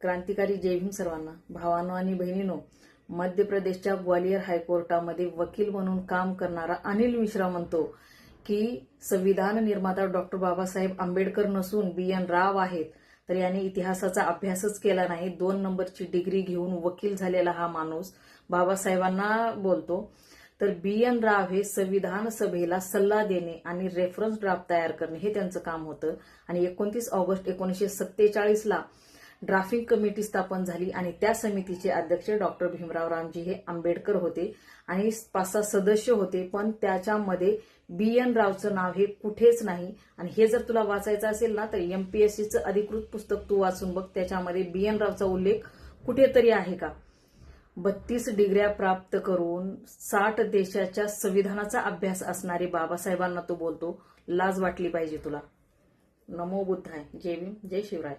क्रांतिकारी जय भीम सर्वांना भावानो आणि बहिणीनो मध्य प्रदेशच्या ग्वालियर हायकोर्टामध्ये वकील म्हणून काम करणारा अनिल मिश्रा म्हणतो की संविधान निर्माता डॉक्टर बाबासाहेब आंबेडकर नसून बी एन राव आहेत तर याने इतिहासाचा अभ्यासच केला नाही. दोन नंबरची डिग्री घेऊन वकील झालेला हा माणूस बाबासाहेबांना बोलतो. तर बी एन राव हे संविधान सभेला सल्ला देणे आणि रेफरन्स ड्राफ्ट तयार करणे हे त्यांचं काम होतं. आणि एकोणतीस ऑगस्ट एकोणीसशे सत्तेचाळीसला ड्राफ्टिंग कमिटी स्थापन झाली आणि त्या समितीचे अध्यक्ष डॉक्टर भीमराव रामजी हे आंबेडकर होते आणि पाच सहा सदस्य होते पण त्याच्यामध्ये बी एन रावचं नाव हे कुठेच नाही. आणि हे जर तुला वाचायचं असेल ना तर एमपीएससीचं अधिकृत पुस्तक तू वाचून बघ. त्याच्यामध्ये बी एन रावचा उल्लेख कुठेतरी आहे का? बत्तीस डिग्र्या प्राप्त करून साठ देशाच्या संविधानाचा अभ्यास असणारे बाबासाहेबांना तो बोलतो. लाज वाटली पाहिजे तुला. नमो बुद्धाय. जय भीम. जय शिवराय.